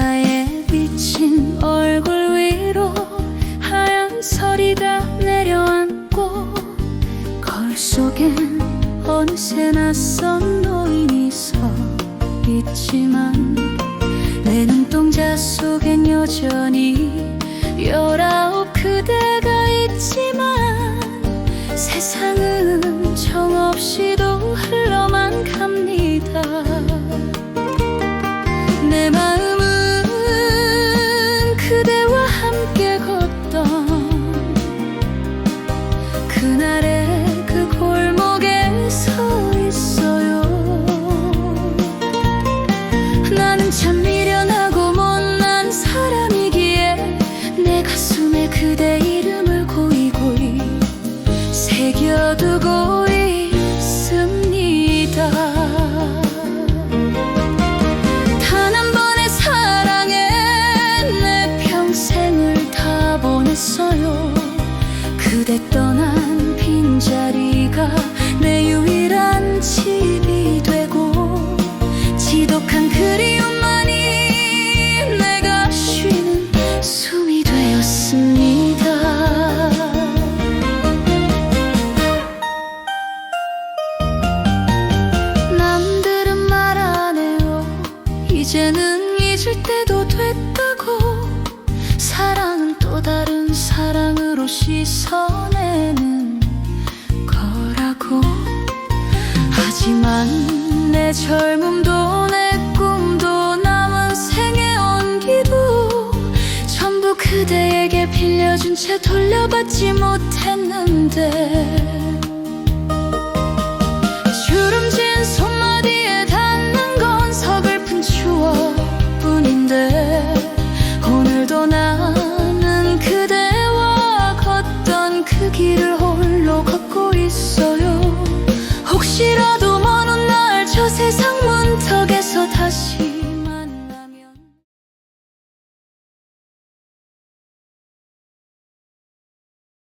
나의 비친 얼굴 위로 하얀 서리가 내려앉고 걸 속엔 어느새 낯선 노인이 서 있지만 내 눈동자 속엔 여전히 열아홉 그대가 있지만 세상은 저 그대 이름을 고이고이 새겨두고 있습니다. 단 한 번의 사랑에 내 평생을 다 보냈어요. 그대 떠난 빈자리가 내 유일한 집 이제는 잊을 때도 됐다고. 사랑은 또 다른 사랑으로 씻어내는 거라고. 하지만 내 젊음도 내 꿈도 남은 생의 온기도 전부 그대에게 빌려준 채 돌려받지 못했는데 나는 그대와 걷던 그 길을 홀로 걷고 있어요. 혹시라도